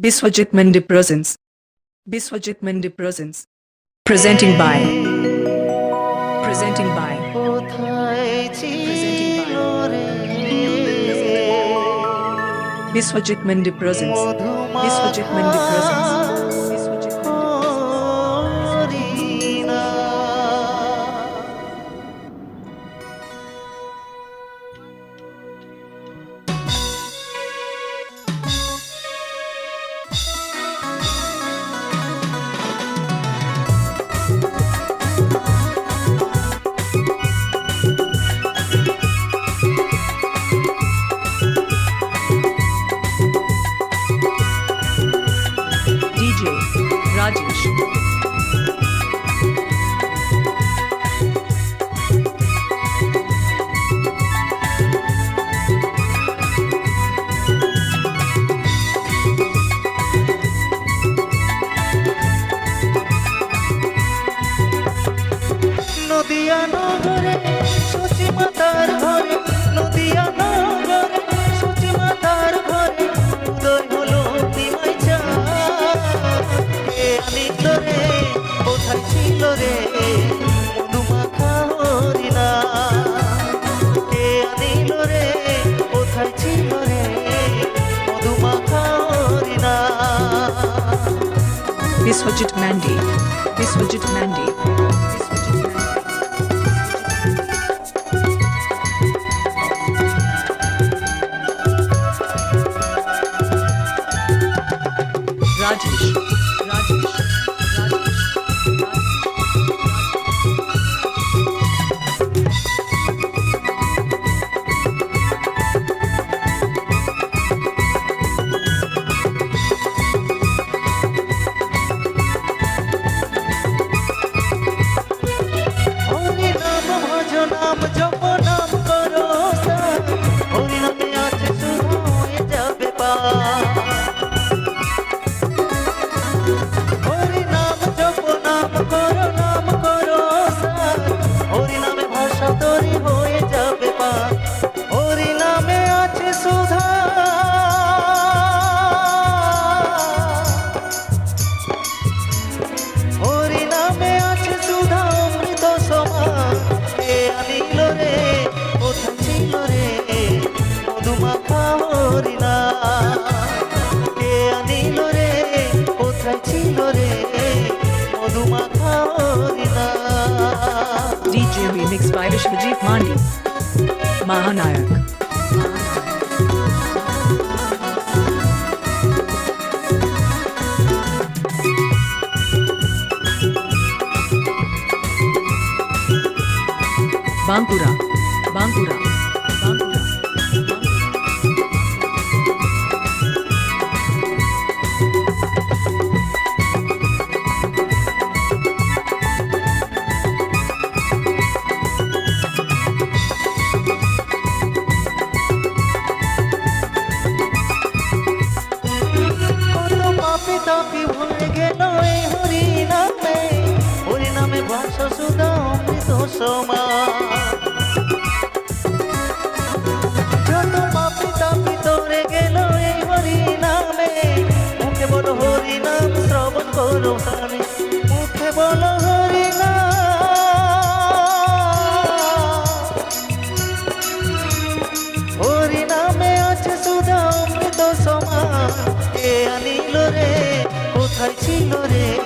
Biswajit Mendi presents. Biswajit Mendi presents. Presenting by. Presenting by. Presenting by. Biswajit Mendi presents. Biswajit Mendi presents. Rajesh. Viswajit Mandi. widget, Mandy. Hari না কে আনিল রে কোথায় ছিল রে মধুমাখা হরি না DJ remixed by Vishwajit Mandi. Mahanayak. Bankura. Bankura. Bankura. পাপি ভুলে গেল এই হরি নামে হরি নামে বাস সুধা অমৃত সমান যত পাপি তাপি তোরে গেল এই হরি নামে মুখে বলো হরি নাম শ্রবণ করো ছিল